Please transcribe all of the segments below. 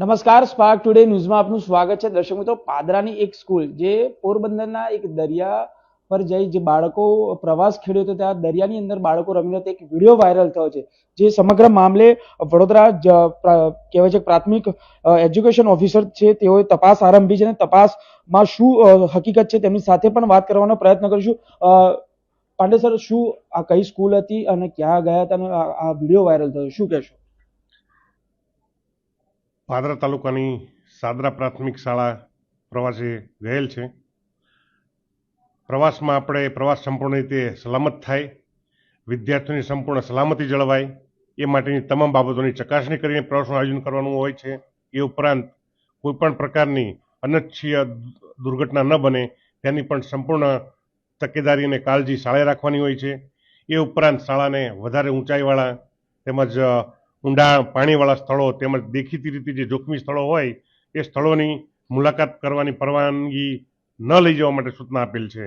નમસ્કાર spark today ન્યૂઝમાં આપનું સ્વાગત છે. દર્શક મિત્રો, પાદરાની એક સ્કૂલ જે પોરબંદરના એક દરિયા પર જઈ જે બાળકો પ્રવાસ ખેડ્યો હતો, ત્યાં દરિયાની અંદર બાળકો રમી હતા. એક વીડિયો વાયરલ થયો છે, જે સમગ્ર મામલે વડોદરા કહેવાય છે પ્રાથમિક એજ્યુકેશન ઓફિસર છે. તેઓએ તપાસ આરંભી છે અને તપાસમાં શું હકીકત છે તેમની સાથે પણ વાત કરવાનો પ્રયત્ન કરીશું. પાંડે સર, શું, આ કઈ સ્કૂલ હતી અને ક્યાં ગયા હતા અને આ વીડિયો વાયરલ થયો? શું કહેશો? પાદરા તાલુકાની સાદરા પ્રાથમિક શાળા પ્રવાસે ગયેલ છે. પ્રવાસમાં આપણે પ્રવાસ સંપૂર્ણ રીતે સલામત થાય, વિદ્યાર્થીઓની સંપૂર્ણ સલામતી જળવાય, એ માટેની તમામ બાબતોની ચકાસણી કરીને પ્રવાસનું આયોજન કરવાનું હોય છે. એ ઉપરાંત કોઈપણ પ્રકારની અનચ્છીય દુર્ઘટના ન બને, તેની પણ સંપૂર્ણ તકેદારી અને કાળજી શાળાએ રાખવાની હોય છે. એ ઉપરાંત શાળાને વધારે ઊંચાઈવાળા તેમજ ઊંડા પાણીવાળા સ્થળો તેમજ દેખીતી રીતે જે જોખમી સ્થળો હોય એ સ્થળોની મુલાકાત કરવાની પરવાનગી ન લઈ જવા માટે સૂચના આપેલ છે.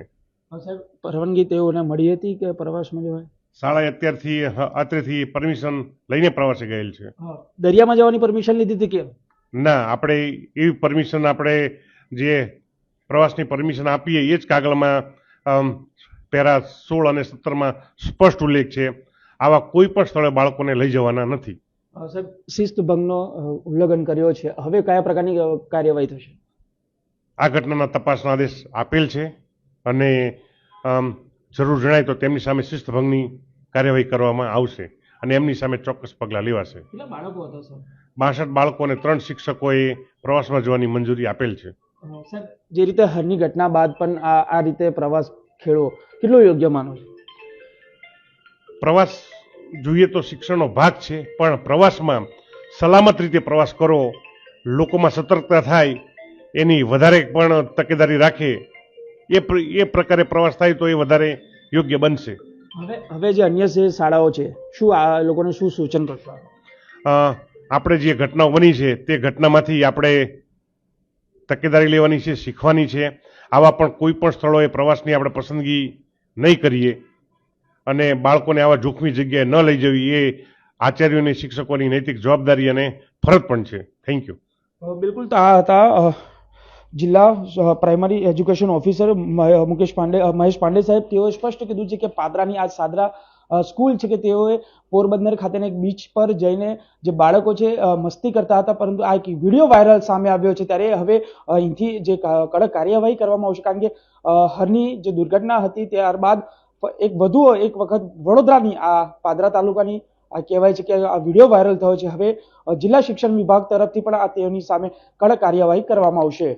પરવાનગી તેઓને મળી હતી કે પ્રવાસમાં જવાય? શાળાએ અત્યારથી અત્રેથી પરમિશન લઈને પ્રવાસે ગયેલ છે. દરિયામાં જવાની પરમિશન લીધી હતી કેમ? ના આપણે એવી પરમિશન આપણે જે પ્રવાસની પરમિશન આપીએ એ જ કાગળમાં પેરા સોળ અને સત્તરમાં સ્પષ્ટ ઉલ્લેખ છે. આવા કોઈ પણ સ્થળે બાળકોને લઈ જવાના નથી. સાહેબ શિસ્ત ભંગનો ઉલ્લંઘન કર્યો છે. હવે કયા પ્રકારની કાર્યવાહી થશે? આ ઘટનાના તપાસના આદેશ આપેલ છે અને જરૂર જણાય તો તેમની સામે શિસ્ત ભંગની કાર્યવાહી કરવામાં આવશે અને એમની સામે ચોક્કસ પગલાં લેવાશે. બાળકો હતા સર બાસઠ બાળકો અને ત્રણ શિક્ષકોએ પ્રવાસમાં જવાની મંજૂરી આપેલ છે. સાહેબ જે રીતે હરની ઘટના બાદ પણ આ આ રીતે પ્રવાસ ખેડવો કેટલો યોગ્ય માનો છો? પ્રવાસ જોઈએ તો શિક્ષણનો ભાગ છે પણ પ્રવાસમાં સલામત રીતે પ્રવાસ કરો. લોકોમાં સતર્કતા થાય એની વધારે પણ તકેદારી રાખે. એ એ પ્રકારે પ્રવાસ થાય તો એ વધારે યોગ્ય બનશે. હવે હવે જે અન્ય જે શાળાઓ છે શું આ લોકોને શું સૂચન કરશો? આપણે જે ઘટનાઓ બની છે તે ઘટનામાંથી આપણે તકેદારી લેવાની છે શીખવાની છે. આવા પણ કોઈ પણ સ્થળોએ પ્રવાસની આપણે પસંદગી નહીં કરીએ. અને બાળકોને આવા જોખમી જગ્યાએ ન લઈ જવી, એ આચાર્યોની, શિક્ષકોની નૈતિક જવાબદારી અને ફરજ પણ છે. થેન્ક યુ બિલકુલ તો આ હતા જિલ્લા primary education officer Mukesh Pandey Mahesh Pandey સાહેબ, તેઓએ સ્પષ્ટ કીધું છે કે પાદરાની આ સાદરા સ્કૂલ છે કે તેઓએ પોરબંદર ખાતેના એક બીચ પર જઈને જે બાળકો છે મસ્તી કરતા હતા, પરંતુ આ એક વીડિયો વાયરલ સામે આવ્યો છે. ત્યારે હવે અહીંથી જે કડક કાર્યવાહી કરવામાં આવશે, કારણ કે હરની જે દુર્ઘટના હતી, ત્યારબાદ એક વધુ એક વખત વડોદરાની આ પાદરા તાલુકાની, આ કહેવાય છે કે આ વીડિયો વાયરલ થયો છે. હવે જિલ્લા શિક્ષણ વિભાગ તરફથી પણ આ તેઓની સામે કડક કાર્યવાહી કરવામાં આવશે.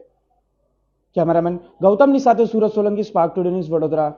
કેમેરામેન ગૌતમની સાથે Surat Solanki spark today news Vadodara.